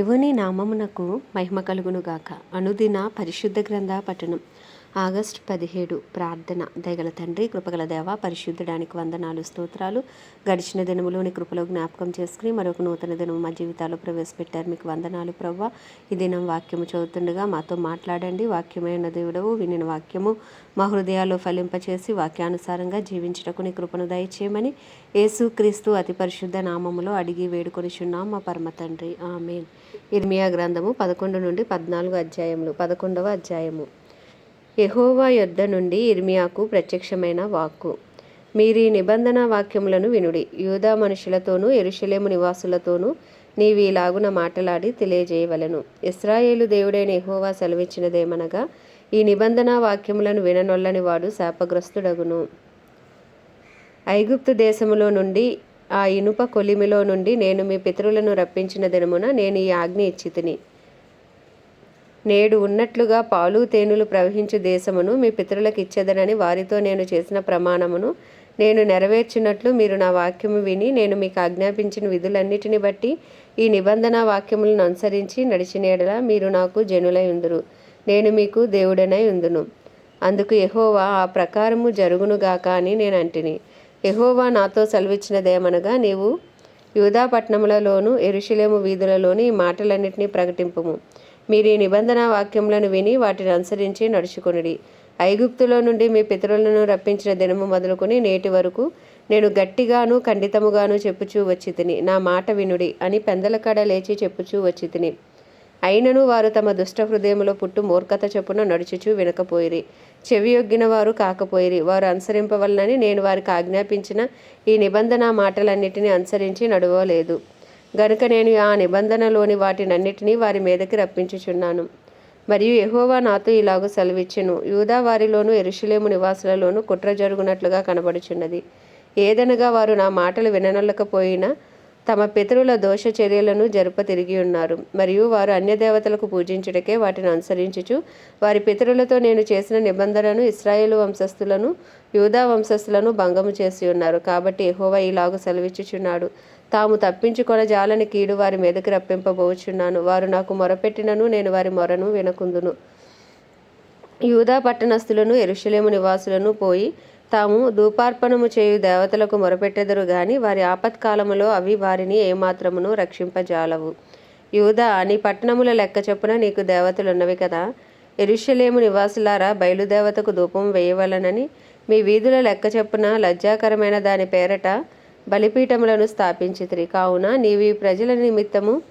దేవుని నామమునకు మహిమ కలుగునుగాక. అనుదిన పరిశుద్ధ గ్రంథ పఠనం. ఆగస్ట్ పదిహేడు ప్రార్థన. దయగల తండ్రి కృపగల దేవ పరిశుద్ధడానికి వందనాలు స్తోత్రాలు. గడిచిన దినములోని కృపలో జ్ఞాపకం చేసుకుని మరొక నూతన దినం మా జీవితాల్లో ప్రవేశపెట్టారు. మీకు వందనాలు ప్రవ్వ. ఈ దినం వాక్యము చదువుతుండగా మాతో మాట్లాడండి. వాక్యమైన దేవుడవు వినిన వాక్యము మా హృదయాల్లో ఫలింపచేసి వాక్యానుసారంగా జీవించటకు నీ కృపను దయచేయమని యేసు క్రీస్తు అతి పరిశుద్ధ నామములో అడిగి వేడుకొనిచున్నాం మా పరమ తండ్రి. ఆమె ఇర్మియా గ్రంథము పదకొండు నుండి పద్నాలుగు అధ్యాయములు పదకొండవ అధ్యాయము. యహోవా యొద్ద నుండి ఇర్మియాకు ప్రత్యక్షమైన వాక్కు. మీరీ నిబంధన వాక్యములను వినుడి. యూదా మనుషులతోనూ ఎరుషలేము నివాసులతోనూ నీవీలాగున మాటలాడి తెలియజేయవలెను. ఇస్రాయేలు దేవుడైన యెహోవా సెలవిచ్చినదేమనగా ఈ నిబంధన వాక్యములను విననొల్లని వాడు శాపగ్రస్తుడగును. ఐగుప్తు దేశములో నుండి ఆ ఇనుప కొలిమిలో నుండి నేను మీ పితరులను రప్పించిన దినమున నేను ఈ ఆజ్ఞ ఇచ్చితిని. నేడు ఉన్నట్లుగా పాలు తేనెలు ప్రవహించు దేశమును మీ పితరులకు ఇచ్చేదనని వారితో నేను చేసిన ప్రమాణమును నేను నెరవేర్చినట్లు మీరు నా వాక్యము విని నేను మీకు ఆజ్ఞాపించిన విధులన్నిటిని బట్టి ఈ నిబంధన వాక్యములను అనుసరించి నడిచిన మీరు నాకు జనులై ఉందురు. నేను మీకు దేవుడనై ఉందును. అందుకు ఎహోవా ఆ ప్రకారము జరుగునుగాక అని నేను అంటిని. ఎహోవా నాతో సెలవిచ్చినదేమనగా నీవు యూదా ఎరుషులేము వీధులలోను ఈ మాటలన్నింటినీ ప్రకటింపుము. మీరు ఈ నిబంధన వాక్యములను విని వాటిని అనుసరించి నడుచుకొనిడి ఐగుప్తులో నుండి మీ పితరులను రప్పించిన దినము మొదలుకొని నేటి వరకు నేను గట్టిగాను ఖండితముగాను చెప్పుచూ వచ్చి తిని నా మాట వినుడి అని పెందలకడ లేచి చెప్పుచూ వచ్చి తిని అయినను వారు తమ దుష్ట హృదయములో పుట్టు మూర్ఖత చొప్పున నడుచుచూ వినకపోయిరి. చెవియొగ్గిన వారు కాకపోయిరి. వారు అనుసరింపవలనని నేను వారికి ఆజ్ఞాపించిన ఈ నిబంధన మాటలన్నిటినీ అనుసరించి నడవలేదు. గనుక నేను ఆ నిబంధనలోని వాటినన్నిటినీ వారి మీదకి రప్పించుచున్నాను. మరియు ఎహోవా నాతో ఇలాగ సెలవిచ్చెను. యూదా వారిలోనూ ఎరుషులేము నివాసులలోనూ కుట్ర జరుగునట్లుగా కనబడుచున్నది. ఏదనగా వారు నా మాటలు విననొల్లకపోయినా తమ పితరుల దోష చర్యలను జరుప తిరిగి ఉన్నారు. మరియు వారు అన్యదేవతలకు పూజించుటకే వాటిని అనుసరించుచు వారి పితరులతో నేను చేసిన నిబంధనను ఇస్రాయేలు వంశస్థులను యూదా వంశస్థులను భంగము చేసి ఉన్నారు. కాబట్టి ఎహోవా ఇలాగ సెలవిచ్చుచున్నాడు. తాము తప్పించుకొన జాలని కీడు వారి మీదకి రప్పింపబోచున్నాను. వారు నాకు మొరపెట్టినను నేను వారి మొరను వినకుందును. యూదా పట్టణస్థులను ఎరుషలేము నివాసులను పోయి తాము ధూపార్పణము చేయు దేవతలకు మొరపెట్టెదరు గాని వారి ఆపత్కాలములో అవి వారిని ఏమాత్రమును రక్షింపజాలవు. యూదా నీ పట్టణముల లెక్క చొప్పున నీకు దేవతలున్నవి కదా. ఎరుషలేము నివాసులారా బయలుదేవతకు ధూపం వేయవలనని మీ వీధుల లెక్క చొప్పున లజ్జాకరమైన దాని పేరట బలిపీఠములను స్థాపించితిరి. కావున నీవి ప్రజల నిమిత్తము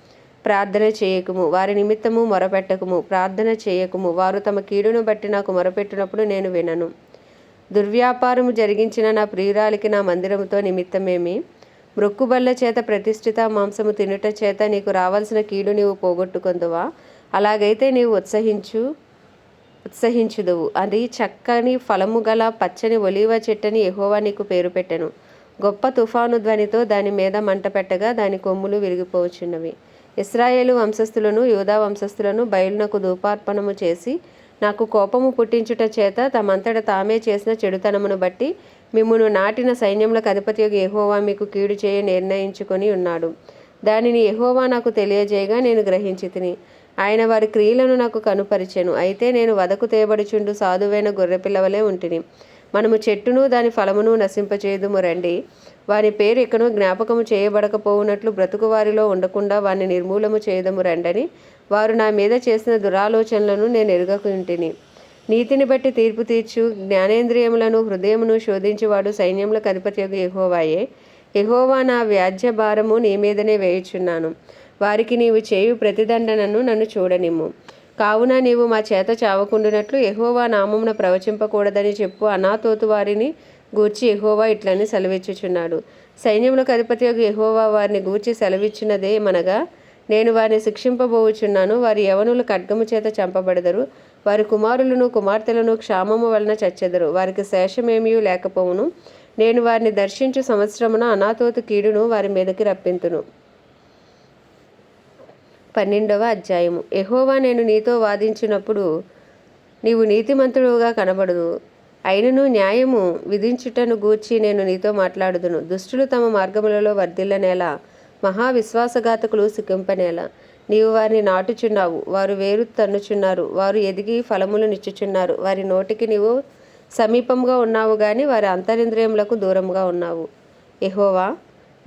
ప్రార్థన చేయకుము. వారి నిమిత్తము మొరపెట్టకుము. ప్రార్థన చేయకుము. వారు తమ కీడును బట్టి నాకు మొరపెట్టినప్పుడు నేను వినను. దుర్వ్యాపారము జరిగించిన నా ప్రియురాలికి నా మందిరముతో నిమిత్తమేమి? మృక్కుబల్ల చేత ప్రతిష్ఠిత మాంసము తినుట చేత నీకు రావాల్సిన కీడు నీవు పోగొట్టుకుందువా? అలాగైతే నీవు ఉత్సహించు ఉత్సహించుదువు. అది చక్కని ఫలము గల పచ్చని ఒలీవ చెట్టని ఎహోవా నీకు పేరు పెట్టెను. గొప్ప తుఫాను ధ్వనితో దాని మీద మంట పెట్టగా దాని కొమ్ములు విరిగిపోవచ్చున్నవి ఇస్రాయేలు వంశస్థులను యూదా వంశస్థులను బయలునకు ధూపార్పణము చేసి నాకు కోపము పుట్టించుట చేత తమంతట తామే చేసిన చెడుతనమును బట్టి మిమ్మును నాటిన సైన్యములకు అధిపతి ఎహోవా మీకు కీడు చేయ నిర్ణయించుకొని ఉన్నాడు. దానిని ఎహోవా నాకు తెలియజేయగా నేను గ్రహించి తిని ఆయన వారి క్రియలను నాకు కనుపరిచెను. అయితే నేను వదకు తేబడుచుండు సాధువైన గొర్రెపిల్లవలే ఉంటిని. మనము చెట్టును దాని ఫలమును నశింపచేయదుము రండి. వారి పేరు ఎక్కడో జ్ఞాపకము చేయబడకపోవునట్లు బ్రతుకు వారిలో ఉండకుండా వారిని నిర్మూలము చేయదము రండని. వారు నా మీద చేసిన దురాలోచనలను నేను ఎరుగకుంటిని. నీతిని బట్టి తీర్పు తీర్చు జ్ఞానేంద్రియములను హృదయమును శోధించేవాడు సైన్యములకు అధిపతి ఎహోవాయే ఎహోవా నా వ్యాజ్య భారము నీ మీదనే వేయుచున్నాను. వారికి నీవు చేయు ప్రతిదండనను నన్ను చూడనిమ్ము. కావున నీవు మా చేత చావకుండునట్లు ఎహోవా నామమున ప్రవచింపకూడదని చెప్పు. అనాతోతు వారిని గూర్చి ఎహోవా ఇట్లని సెలవిచ్చుచున్నాడు. సైన్యములకు అధిపతి ఎహోవా వారిని గూర్చి సెలవిచ్చినదే మనగా. నేను వారిని శిక్షింపబోచున్నాను. వారి యవనులు ఖడ్గము చేత చంపబడదరు. వారి కుమారులను కుమార్తెలను క్షామము వలన చచ్చెదరు. వారికి శేషమేమీ లేకపోవును. నేను వారిని దర్శించు సంవత్సరమున అనాతోతు కీడును వారి మీదకి రప్పింతును. పన్నెండవ అధ్యాయము. ఎహోవా నేను నీతో వాదించినప్పుడు నీవు నీతిమంతుడుగా కనబడుదు అయినను న్యాయము విధించుటను గూర్చి నేను నీతో మాట్లాడుదును. దుష్టులు తమ మార్గములలో వర్ధిల్లనేల మహా విశ్వాసఘాతకులు నీవు వారిని నాటుచున్నావు వారు వేరు తన్నుచున్నారు వారు ఎదిగి ఫలములు నిచ్చుచున్నారు. వారి నోటికి నీవు సమీపంగా ఉన్నావు కానీ వారి అంతరింద్రియములకు దూరంగా ఉన్నావు. ఎహోవా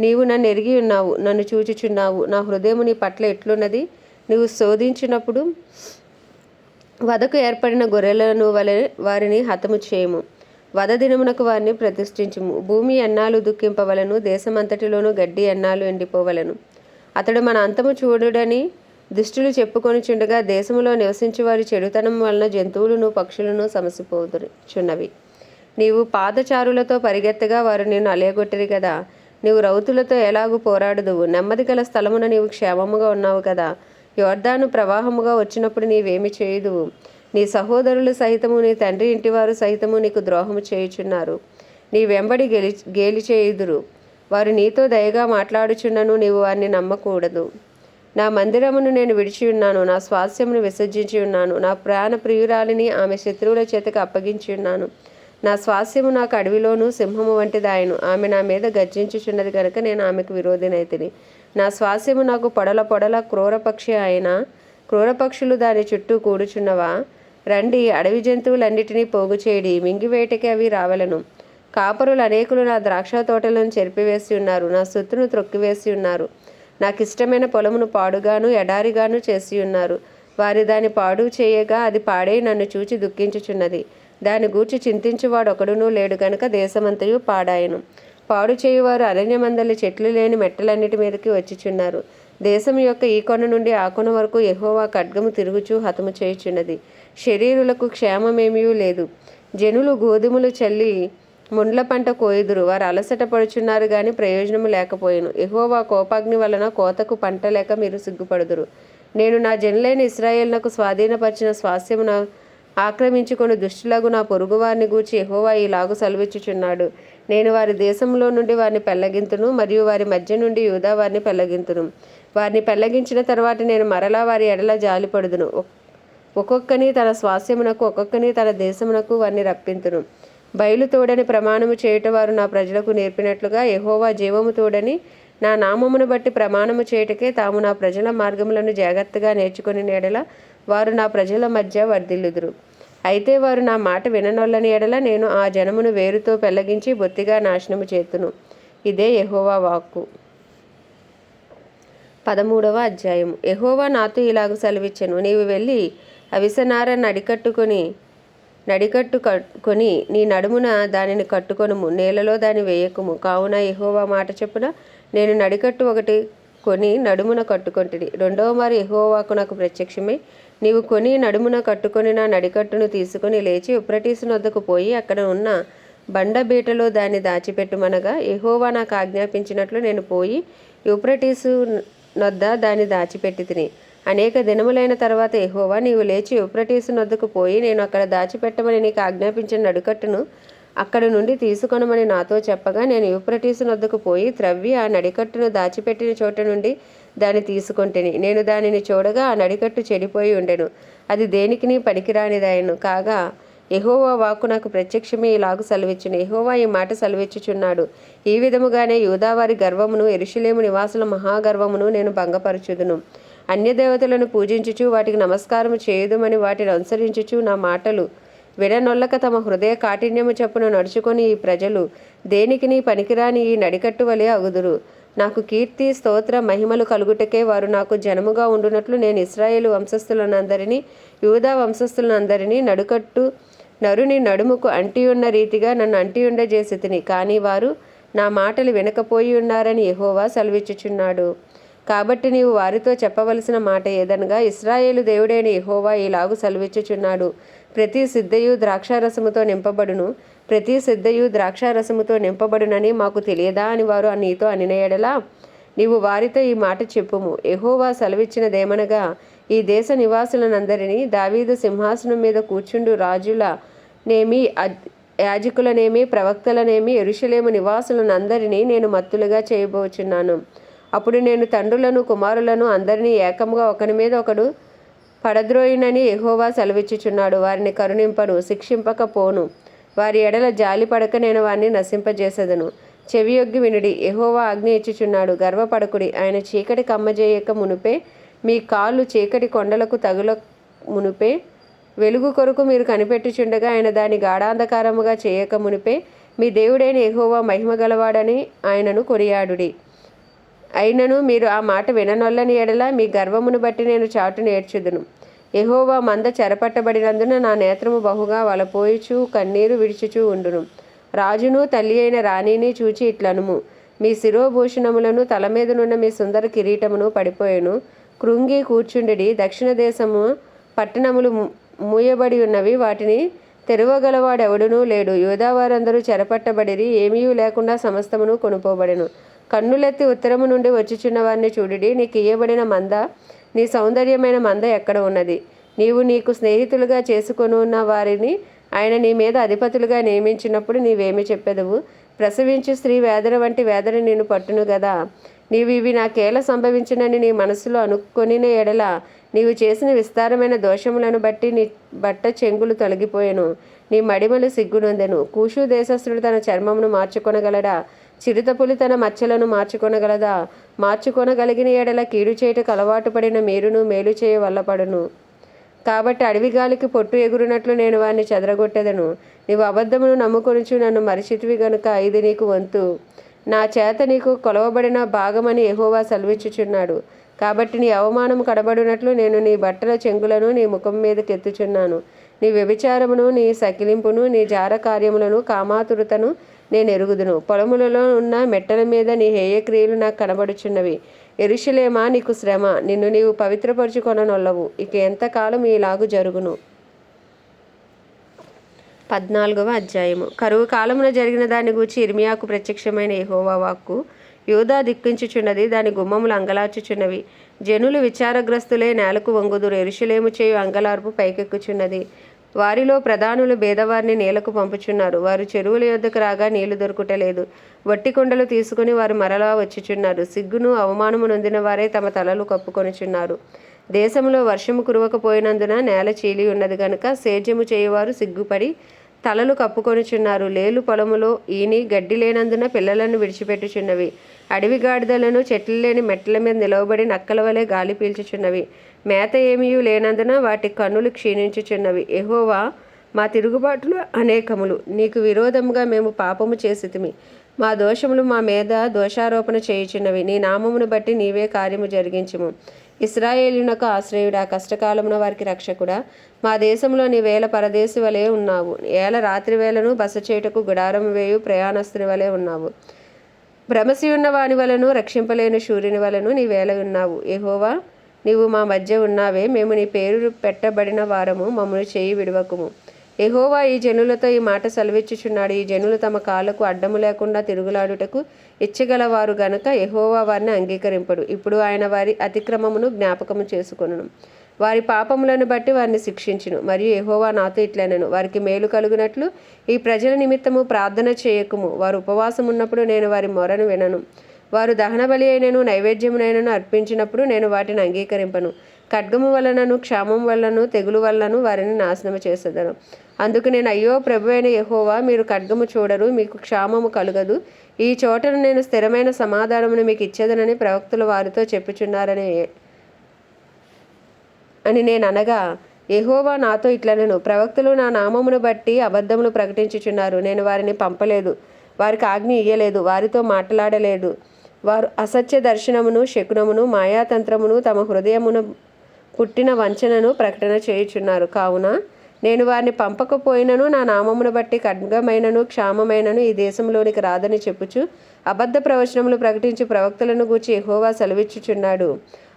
నీవు నన్ను ఎరిగి ఉన్నావు నన్ను చూచుచున్నావు. నా హృదయము నీ పట్ల ఎట్లున్నది? నీవు శోధించినప్పుడు వదకు ఏర్పడిన గొర్రెలను వలె వారిని హతము చేయము. వద దినమునకు వారిని ప్రతిష్ఠించుము. భూమి ఎన్నాలు దుఃఖింపవలను దేశమంతటిలోనూ గడ్డి ఎన్నాలు ఎండిపోవలను. అతడు మన అంతము చూడుడని దుష్టులు చెప్పుకొనిచుండగా దేశంలో నివసించి వారి చెడుతనం వలన జంతువులను పక్షులను సమసిపోచున్నవి నీవు పాదచారులతో పరిగెత్తగా వారు నిన్ను అలేగొట్టిరి కదా. నీవు రౌతులతో ఎలాగూ పోరాడుదువు. నెమ్మది గల స్థలమున నీవు క్షేమముగా ఉన్నావు కదా. యోర్ధాను ప్రవాహముగా వచ్చినప్పుడు నీవేమి చేయుదువు? నీ సహోదరులు సహితము నీ తండ్రి ఇంటివారు సహితము నీకు ద్రోహము చేయుచున్నారు. నీ వెంబడి గెలి గేలి చేయుదురు. వారు నీతో దయగా మాట్లాడుచున్నను నీవు వారిని నమ్మకూడదు. నా మందిరమును నేను విడిచి ఉన్నాను. నా స్వాస్థ్యమును విసర్జించి ఉన్నాను. నా ప్రాణ ప్రియురాలిని ఆమె శత్రువుల చేతకు అప్పగించి ఉన్నాను. నా స్వాస్యము నాకు అడవిలోను సింహము వంటిదాయను ఆమె నా మీద గర్జించుచున్నది కనుక నేను ఆమెకు విరోధినైతిని. నా స్వాస్యము నాకు పొడల పొడల క్రూరపక్షి అయిన క్రూరపక్షులు దాని చుట్టూ కూడుచున్నవా? రండి అడవి జంతువులన్నిటినీ పోగు చేయడి మింగివేటకి అవి రావలను. కాపరులు అనేకులు నా ద్రాక్ష తోటలను చెరిపివేసి ఉన్నారు నా సొత్తును త్రొక్కివేసి ఉన్నారు. నాకు ఇష్టమైన పొలమును పాడుగాను ఎడారిగాను చేసి ఉన్నారు. వారి దాని పాడు చేయగా అది పాడై నన్ను చూచి దుఃఖించుచున్నది. దాని గూర్చి చింతించువాడు ఒకడునూ లేడు గనుక దేశమంతయు పాడాయను. పాడు చేయువారు అరణ్యమందలి చెట్లు లేని మెట్టలన్నిటి మీదకి వచ్చిచున్నారు. దేశం యొక్క ఈ కొన నుండి ఆ కొన వరకు ఎహోవా ఖడ్గము తిరుగుచూ హతము చేయుచున్నది. శరీరులకు క్షేమమేమీ లేదు. జనులు గోధుమలు చల్లి ముండ్ల పంట కోయుదురు. వారు అలసట పడుచున్నారు కానీ ప్రయోజనము లేకపోయాను. ఎహోవా కోపాగ్ని వలన కోతకు పంట లేక మీరు సిగ్గుపడుదురు. నేను నా జనులైన ఇస్రాయేల్నకు స్వాధీనపరిచిన స్వాస్థ్యమున ఆక్రమించుకొని దుష్టులకు నా పొరుగువారిని గూర్చి ఎహోవా ఈలాగు సెలవిచ్చుచున్నాడు. నేను వారి దేశంలో నుండి వారిని పెళ్ళగింతును మరియు వారి మధ్య నుండి యూదా వారిని పెళ్ళగింతును. వారిని పెళ్ళగించిన తర్వాత నేను మరలా వారి ఎడల జాలిపడుదును. ఒక్కొక్కని తన స్వాస్యమునకు ఒక్కొక్కని తన దేశమునకు వారిని రప్పింతును. బయలు తోడని ప్రమాణము చేయుట వారు నా ప్రజలకు నేర్పినట్లుగా ఎహోవా జీవము తోడని నా నామమును బట్టి ప్రమాణము చేయుటకే తాము నా ప్రజల మార్గములను జాగ్రత్తగా నేర్చుకుని నేడల వారు నా ప్రజల మధ్య వర్ధిల్లుదురు. అయితే వారు నా మాట విననొల్లని ఎడల నేను ఆ జనమును వేరుతో పెళ్ళగించి బొత్తిగా నాశనము చేతును. ఇదే యహోవా వాక్కు. పదమూడవ అధ్యాయము. యహోవా నాతో ఇలాగ సెలవిచ్చను. నీవు వెళ్ళి అవిసనార నడికట్టుకొని నడికట్టు కట్టుకొని నీ నడుమున దానిని కట్టుకొనుము. నేలలో దాన్ని వేయకుము. కావున యహోవా మాట చెప్పున నేను నడికట్టు ఒకటి కొని నడుమున కట్టుకొంటిని. రెండవ మారు యహోవాకు నాకు ప్రత్యక్షమే నీవు కొని నడుమున కట్టుకొని నా నడికట్టును తీసుకొని లేచి ఉప్రటీసు నొద్దకు పోయి అక్కడ ఉన్న బండబీటలో దాన్ని దాచిపెట్టుమనగా ఎహోవా నాకు ఆజ్ఞాపించినట్లు నేను పోయి యుప్రటీసు నొద్ద దాన్ని దాచిపెట్టి తిని. అనేక దినములైన తర్వాత ఎహోవా నీవు లేచి యుప్రటీసు నొద్దకు పోయి నేను అక్కడ దాచిపెట్టమని నీకు ఆజ్ఞాపించిన నడుకట్టును అక్కడి నుండి తీసుకొనమని నాతో చెప్పగా నేను యుప్రటీసు నొద్దకు పోయి త్రవ్వి ఆ నడికట్టును దాచిపెట్టిన చోట నుండి దాన్ని తీసుకొంటిని నేను దానిని చూడగా ఆ నడికట్టు చెడిపోయి ఉండెను. అది దేనికిని పనికిరానిదాయను? కాగా ఎహోవా వాక్కు నాకు ప్రత్యక్షమే ఇలాగు సెలవిచ్చును. ఎహోవా ఈ మాట సెలవిచ్చుచున్నాడు. ఈ విధముగానే యూదావారి గర్వమును ఎరుషులేము నివాసుల మహాగర్వమును నేను భంగపరచుదును. అన్యదేవతలను పూజించుచు వాటికి నమస్కారం చేయుదుమని వాటిని అనుసరించుచు నా మాటలు విడనొల్లక తమ హృదయ కాఠిన్యము చెప్పున నడుచుకొని ఈ ప్రజలు దేనికిని పనికిరాని ఈ నడికట్టు వలె అగుదురు? నాకు కీర్తి స్తోత్ర మహిమలు కలుగుటకే వారు నాకు జనముగా ఉండునట్లు నేను ఇస్రాయేలు వంశస్థులనందరినీ యూదా వంశస్థులనందరినీ నడుకట్టు నరుని నడుముకు అంటియున్న రీతిగా నన్ను అంటి చేసి తిని కానీ వారు నా మాటలు వినకపోయి ఉన్నారని యహోవా సెలవిచ్చుచున్నాడు. కాబట్టి నీవు వారితో చెప్పవలసిన మాట ఏదనగా ఇస్రాయేలు దేవుడైన యహోవా ఈలాగు సెలవిచ్చుచున్నాడు. ప్రతి సిద్ధయు ద్రాక్షారసముతో నింపబడును ప్రతి సిద్ధయు ద్రాక్షారసముతో నింపబడునని మాకు తెలియదా అని వారు నీతో అనినయడలా నీవు వారితో ఈ మాట చెప్పుము. ఎహోవా సెలవిచ్చినదేమనగా ఈ దేశ నివాసులనందరినీ దావీదు సింహాసనం మీద కూర్చుండు రాజుల నేమి యాజకులనేమి ప్రవక్తలనేమి ఎరుషలేము నివాసులనందరినీ నేను మత్తులుగా చేయబోచున్నాను. అప్పుడు నేను తండ్రులను కుమారులను అందరినీ ఏకంగా ఒకని మీద ఒకడు పడద్రోయినని ఎహోవా సెలవిచ్చుచున్నాడు. వారిని కరుణింపను శిక్షింపకపోను. వారి ఎడల జాలి పడక నేను వారిని నశింపజేసదను. చెవియొగ్గి వినుడి ఎహోవా ఆజ్ఞ ఇచ్చుచున్నాడు. గర్వపడకుడి ఆయన చీకటి కమ్మజేయక మునుపే మీ కాళ్ళు చీకటి కొండలకు తగుల మునుపే వెలుగు కొరకు మీరు కనిపెట్టుచుండగా ఆయన దాని గాఢాంధకారముగా చేయక మునిపే మీ దేవుడైన ఎహోవా మహిమ గలవాడని ఆయనను కొనియాడుడి. అయినను మీరు ఆ మాట విననొల్లని ఎడల మీ గర్వమును బట్టి నేను చాటు నేర్చుదును. ఎహోవా మంద చెరపట్టబడినందున నా నేత్రము బహుగా వలపోయిచు కన్నీరు విడిచుచూ ఉండును. రాజును తల్లి అయిన రాణిని చూచి ఇట్లనుము. మీ శిరోభూషణములను తల మీదనున్న మీ సుందర కిరీటమును పడిపోయెను. కృంగి కూర్చుండిడి దక్షిణ దేశము పట్టణములు మూయబడి ఉన్నవి. వాటిని తెరవగలవాడెవడునూ లేడు. యోధావారందరూ చెరపట్టబడిరి ఏమీ లేకుండా సమస్తమును కొనుపోబడెను. కన్నులెత్తి ఉత్తరము నుండి వచ్చిచున్న వారిని చూడిడి నీకు ఇయ్యబడిన మంద నీ సౌందర్యమైన మంద ఎక్కడ ఉన్నది? నీవు నీకు స్నేహితులుగా చేసుకొనున్న వారిని ఆయన నీ మీద అధిపతులుగా నియమించినప్పుడు నీవేమి చెప్పెదవు? ప్రసవించి స్త్రీ వేదన వంటి వేదన నేను పట్టును గదా. నీవు ఇవి నాకేల సంభవించినని నీ మనసులో అనుకొనిన ఎడల నీవు చేసిన విస్తారమైన దోషములను బట్టి నీ బట్ట చెంగులు తొలగిపోయాను. నీ మడిమలు సిగ్గునొందెను. కూషు దేశస్థుడు తన చర్మమును మార్చుకొనగలడా? చిరుతపులి తన మచ్చలను మార్చుకొనగలదా? మార్చుకొనగలిగిన ఎడల కీడు చేయటకు అలవాటు పడిన మీరును మేలు చేయ వల్లపడును. కాబట్టి అడవి గాలికి పొట్టు ఎగురునట్లు నేను వారిని చెదరగొట్టెదను. నీవు అబద్ధమును నమ్ముకొనుచు నన్ను మరిచితివి గనుక ఇది నీకు వంతు. నా చేత నీకు కొలవబడిన భాగమని ఎహోవా సెలవిచ్చుచున్నాడు. కాబట్టి నీ అవమానం కడబడినట్లు నేను నీ బట్టల చెంగులను నీ ముఖం మీదకెత్తుచున్నాను నీ వ్యభిచారమును నీ సకిలింపును నీ జార కార్యములను కామాతురతను నేను ఎరుగుదును. పొలములలో ఉన్న మెట్టల మీద నీ హేయక్రియలు నాకు కనబడుచున్నవి. ఎరుషులేమా నీకు శ్రమ. నిన్ను నీవు పవిత్రపరచుకొననొల్లవు. ఇక ఎంతకాలం ఈలాగు జరుగును? పద్నాలుగవ అధ్యాయము. కరువు కాలమున జరిగిన దాని గూర్చి ఇర్మియాకు ప్రత్యక్షమైన యెహోవా వాక్కు. యూదా దిక్కించుచున్నది దాని గుమ్మములు అంగలార్చుచున్నవి. జనులు విచారగ్రస్తులే నేలకు వంగుదురు. ఎరుషులేము చేయు అంగలార్పు పైకెక్కుచున్నది. వారిలో ప్రధానులు భేదవారిని నేలకు పంపుచున్నారు. వారు చెరువుల యొద్దకు రాగా నీళ్ళు దొరుకుటలేదు. వట్టి కొండలు తీసుకుని వారు మరలా వచ్చుచున్నారు. సిగ్గును అవమానము నొందిన వారే తమ తలలు కప్పుకొనుచున్నారు. దేశంలో వర్షము కురవకపోయినందున నేల చీలి ఉన్నది గనుక సేద్యము చేయువారు సిగ్గుపడి తలలు కప్పుకొనుచున్నారు. లేలు పొలములో ఈని గడ్డి లేనందున పిల్లలను విడిచిపెట్టుచున్నవి. అడవి గాడిదలను చెట్లు లేని మెట్ల మీద నిలవబడి నక్కల వలె గాలి పీల్చుచున్నవి. మేత ఏమీయూ లేనందున వాటి కన్నులు క్షీణించుచున్నవి. ఎహోవా మా తిరుగుబాటులు అనేకములు. నీకు విరోధముగా మేము పాపము చేసితిమి. మా దోషములు మా మీద దోషారోపణ చేయుచున్నవి. నీ నామమును బట్టి నీవే కార్యము జరిగించము. ఇస్రాయేలునకు ఆశ్రయుడా కష్టకాలమున వారికి రక్షకుడా. మా దేశంలో నీ వేల పరదేశి వలె ఉన్నావు. ఏల రాత్రి వేళను బస చేయుటకు గుడారం వేయు ప్రయాణస్తుని వలె ఉన్నావు. భ్రమసి ఉన్న వాని వలను రక్షింపలేని సూర్యుని వలను నీ వేల ఉన్నావు ఎహోవా నీవు మా మధ్య ఉన్నావే మేము నీ పేరు పెట్టబడిన వారము మమ్మల్ని చేయి విడవకుము. ఎహోవా ఈ జనులతో ఈ మాట సెలవిచ్చుచున్నాడు. ఈ జనులు తమ కాళ్ళకు అడ్డము లేకుండా తిరుగులాడుటకు ఇచ్చగలవారు గనుక ఎహోవా వారిని అంగీకరింపడు. ఇప్పుడు ఆయన వారి అతిక్రమమును జ్ఞాపకము చేసుకొను వారి పాపములను బట్టి వారిని శిక్షించును. మరియు ఎహోవా నాతో ఇట్లనను. వారికి మేలు కలుగునట్లు ఈ ప్రజల నిమిత్తము ప్రార్థన చేయకుము. వారు ఉపవాసం ఉన్నప్పుడు నేను వారి మొరను వినను. వారు దహన బలి అయినను నైవేద్యమునైనను అర్పించినప్పుడు నేను వాటిని అంగీకరింపను. ఖడ్గము వలనను క్షామం వలనను తెగులు వలనను వారిని నాశనము చేసేదను. అందుకు నేను అయ్యో ప్రభు అయిన యహోవా మీరు ఖడ్గము చూడరు మీకు క్షామము కలుగదు. ఈ చోటను నేను స్థిరమైన సమాధానమును మీకు ఇచ్చేదనని ప్రవక్తలు వారితో చెప్పుచున్నారని అని నేను అనగా ఎహోవా నాతో ఇట్లనెను. ప్రవక్తలు నా నామమును బట్టి అబద్ధములు ప్రకటించుచున్నారు. నేను వారిని పంపలేదు. వారికి ఆజ్ఞ ఇయ్యలేదు. వారితో మాట్లాడలేదు. వారు అసత్య దర్శనమును శకునమును మాయాతంత్రమును తమ హృదయమును పుట్టిన వంచనను ప్రకటన చేయుచున్నారు. కావున నేను వారిని పంపకపోయినను నా నామమును బట్టి ఖడ్గమైనను క్షామమైనను ఈ దేశంలోనికి రాదని చెప్పుచు అబద్ధ ప్రవచనములు ప్రకటించి ప్రవక్తలను గూర్చి ఎహోవా సెలవిచ్చుచున్నాడు.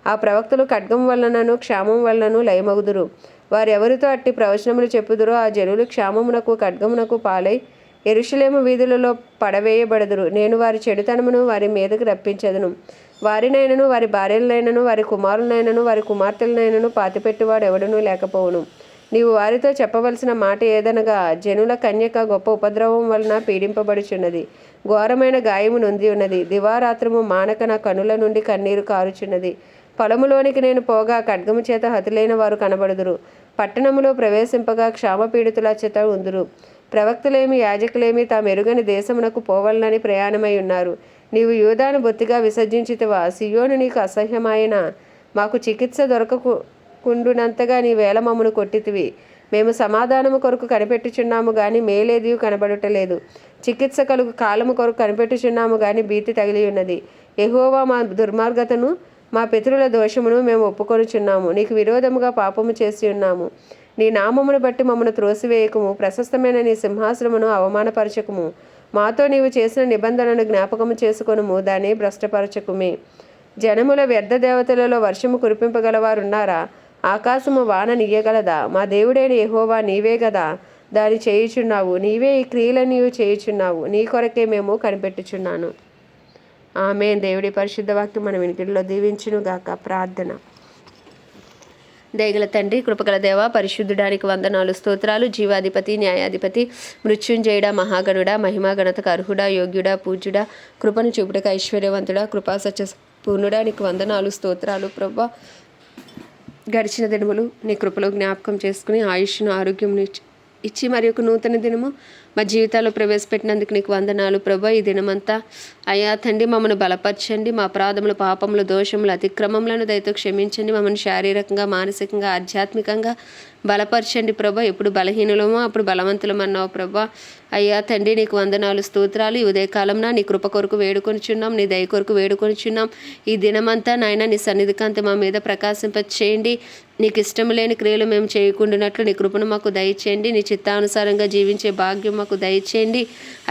ఆ ప్రవక్తలు ఖడ్గం వలనను క్షామం వలనను లయమగుదురు. వారు ఎవరితో అట్టి ప్రవచనములు చెప్పుదురో ఆ జనులు క్షామమునకు ఖడ్గమునకు పాలై ఎరుషలేము వీధులలో పడవేయబడదురు. నేను వారి చెడుతనమును వారి మీదకు రప్పించదును. వారినైనను వారి భార్యలనైనను వారి కుమారులనైనను వారి కుమార్తెలనైనను పాతిపెట్టువాడు ఎవడనూ లేకపోవును. నీవు వారితో చెప్పవలసిన మాట ఏదనగా జనుల కన్యక గొప్ప ఉపద్రవం వలన పీడింపబడుచున్నది. ఘోరమైన గాయము నొంది ఉన్నది. దివారాత్రము మానక నా కనుల నుండి కన్నీరు కారుచున్నది. పొలములోనికి నేను పోగా ఖడ్గము చేత హతులైన వారు కనబడుదురు. పట్టణములో ప్రవేశింపగా క్షామపీడితుల చేత ఉందురు. ప్రవక్తలేమి యాజకులేమి తాము ఎరుగని దేశమునకు పోవాలని ప్రయాణమై ఉన్నారు. నీవు యూదాను బొత్తిగా విసర్జించితివా? సియోను నీకు అసహ్యమైన మాకు చికిత్స దొరకకుండునంతగా నీ వేల మమ్మను కొట్టితివి. మేము సమాధానము కొరకు కనిపెట్టుచున్నాము కానీ మేలేది కనబడుటలేదు. చికిత్స కలుగు కాలము కొరకు కనిపెట్టుచున్నాము కానీ భీతి తగిలి ఉన్నది ఎహోవా మా దుర్మార్గతను మా పితరుల దోషమును మేము ఒప్పుకొనుచున్నాము. నీకు విరోధముగా పాపము చేసి ఉన్నాము నీ నామమును బట్టి మమ్మను త్రోసివేయకము. ప్రశస్తమైన నీ సింహాసనమును అవమానపరచకము. మాతో నీవు చేసిన నిబంధనను జ్ఞాపకము చేసుకొనుము. దాన్ని భ్రష్టపరచకుమే. జనముల వ్యర్థ దేవతలలో వర్షము కురిపింపగలవారున్నారా? ఆకాశము వాన నీయగలదా? మా దేవుడైన ఎహోవా నీవే కదా దాని చేయుచున్నావు. నీవే ఈ క్రియలను నీవు చేయుచున్నావు. నీ కొరకే మేము కనిపెట్టుచున్నాను. ఆమె దేవుడి పరిశుద్ధ వాక్యం మన వినికిడిలో దీవించునుగాక. ప్రార్థన. దయగల తండ్రి కృపగల దేవ పరిశుద్ధుడానికి వందనాలు స్తోత్రాలు జీవాధిపతి న్యాయాధిపతి మృత్యుంజయుడ మహాగణుడ మహిమా గణతకు అర్హుడా యోగ్యుడా పూజ్యుడా కృపను చూపుటకు ఐశ్వర్యవంతుడా కృపా సత్య పూర్ణుడానికి వందనాలు స్తోత్రాలు ప్రభ. గడిచిన దినములు నీ కృపలో జ్ఞాపకం చేసుకుని ఆయుష్ను ఆరోగ్యం ఇచ్చి మరి ఒక నూతన దినము మా జీవితాల్లో ప్రవేశపెట్టినందుకు నీకు వందనాలు ప్రభా. ఈ దినమంతా అయ్యా తండ్రి మమ్మల్ని బలపరచండి. మా అపరాధములు పాపములు దోషములు అతిక్రమములను దయతో క్షమించండి. మమ్మల్ని శారీరకంగా మానసికంగా ఆధ్యాత్మికంగా బలపరచండి ప్రభా. ఎప్పుడు బలహీనులమో అప్పుడు బలవంతులం అన్నావు ప్రభా. అయ్యా తండ్రి నీకు వందనాలు స్తోత్రాలు. ఈ ఉదయకాలంలో నీ కృప కొరకు వేడుకొనిచున్నాం నీ దయ కొరకు వేడుకొనిచున్నాం. ఈ దినమంతా నాయన నీ సన్నిధికాంతి మా మీద ప్రకాశింపచేయండి. నీకు ఇష్టం లేని క్రియలు మేము చేయకుండానట్లు నీ కృపను మాకు దయచేయండి. నీ చిత్తానుసారంగా జీవించే భాగ్యం మాకు దయచేయండి.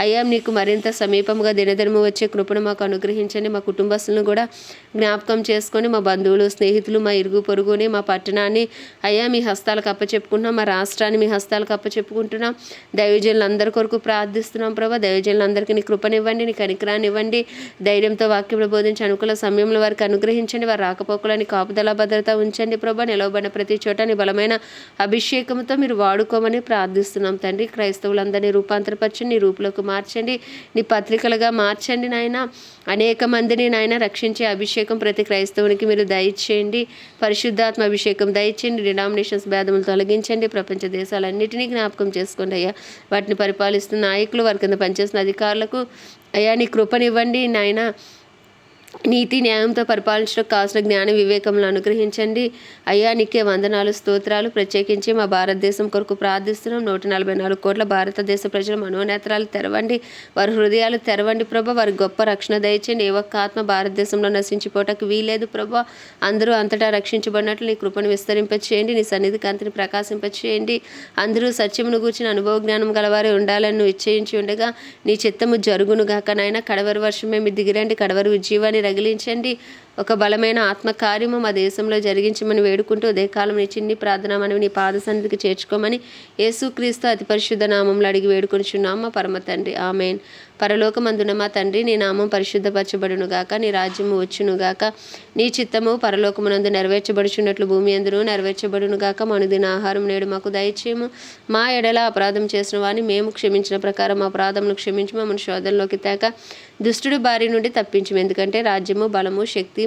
అయ్యా నీకు మరింత సమీపంగా దినదినము వచ్చే కృపను మాకు అనుగ్రహించండి. మా కుటుంబస్తులను కూడా జ్ఞాపకం చేసుకొని మా బంధువులు స్నేహితులు మా ఇరుగు పొరుగుని మా పట్టణాన్ని అయ్యా మీ హస్తాలకు అప్పచెప్పుకుంటున్నాం. మా రాష్ట్రాన్ని మీ హస్తాలకు అప్పచెప్పుకుంటున్నాం. దైవజనులందరి కొరకు ప్రార్థిస్తున్నాం ప్రభా. దైవజనులందరికీ నీ కృపనివ్వండి నీ కనికరాన్ని ఇవ్వండి ధైర్యంతో వాక్యములు బోధించి అనుకూల సమయంలో వారికి అనుగ్రహించండి. వారి రాకపోకలని కాపుదల భద్రత ఉంచండి ప్రభా. నిలవబడిన ప్రతి చోట నీ బలమైన అభిషేకంతో మీరు వాడుకోమని ప్రార్థిస్తున్నాం తండ్రి. క్రైస్తవులందరినీ రూపాంతరపరచండి నీ రూపులోకి మార్చండి నీ పత్రికలుగా మార్చండి నాయన. అనేక మందిని నాయన రక్షించే అభిషేకం ప్రతి క్రైస్తవునికి మీరు దయచేయండి. పరిశుద్ధాత్మ అభిషేకం దయచేయండి. డినామినేషన్స్ భేదములు తొలగించండి. ప్రపంచ దేశాలన్నింటినీ జ్ఞాపకం చేసుకోండి అయ్యా. వాటిని పరిపాలిస్తున్న నాయకులు వారి కింద పనిచేస్తున్న అధికారులకు అయ్యా నీ కృపనివ్వండి నాయన. నీతి న్యాయంతో పరిపాలించడానికి కాసిన జ్ఞాన వివేకంలో అనుగ్రహించండి. అయ్యా నీకే వందనాలు స్తోత్రాలు. ప్రత్యేకించి మా భారతదేశం కొరకు ప్రార్థిస్తున్నాం. నూట నలభై నాలుగు కోట్ల భారతదేశ ప్రజల మనోనేత్రాలు తెరవండి. వారి హృదయాలు తెరవండి ప్రభ. వారి గొప్ప రక్షణ దయచేయండి. ఏ ఒక్క ఆత్మ భారతదేశంలో నశించిపోవటానికి వీలేదు ప్రభ. అందరూ అంతటా రక్షించబడినట్లు నీ కృపను విస్తరింపచేయండి. నీ సన్నిధి కాంతిని ప్రకాశింపచేయండి. అందరూ సత్యమును గూర్చిన అనుభవ జ్ఞానం గలవారే ఉండాలని నువ్వు ఇచ్చేయించి ఉండగా నీ చిత్తము జరుగునుగాక నాయన. కడవరి వర్షమే మీ దిగిరండి. కడవరి ఉజ్జీవాన్ని రగిలించండి. ఒక బలమైన ఆత్మకార్యము మా దేశంలో జరిగించమని వేడుకుంటూ ఉదయకాలం నీ చిన్ని ప్రార్థన మనవి నీ పాద సన్నిధికి చేర్చుకోమని యేసుక్రీస్తు అతి పరిశుద్ధ నామంలో అడిగి వేడుకొనిచున్నాం మా పరమ తండ్రి. ఆమెన్. పరలోకమందున మా తండ్రి నీ నామం పరిశుద్ధపరచబడును గాక నీ రాజ్యము వచ్చును గాక నీ చిత్తము పరలోకమునందు నెరవేర్చబడుచున్నట్లు భూమి అందరూ నెరవేర్చబడును గాక మనుదిన ఆహారం నేడు మాకు దయచేయము. మా ఎడల అపరాధం చేసిన వాని మేము క్షమించిన ప్రకారం అపరాధమును క్షమించి మమ్మల్ని శోధనలోకి తేక దుష్టుడి బారి నుండి తప్పించము. ఎందుకంటే రాజ్యము బలము శక్తి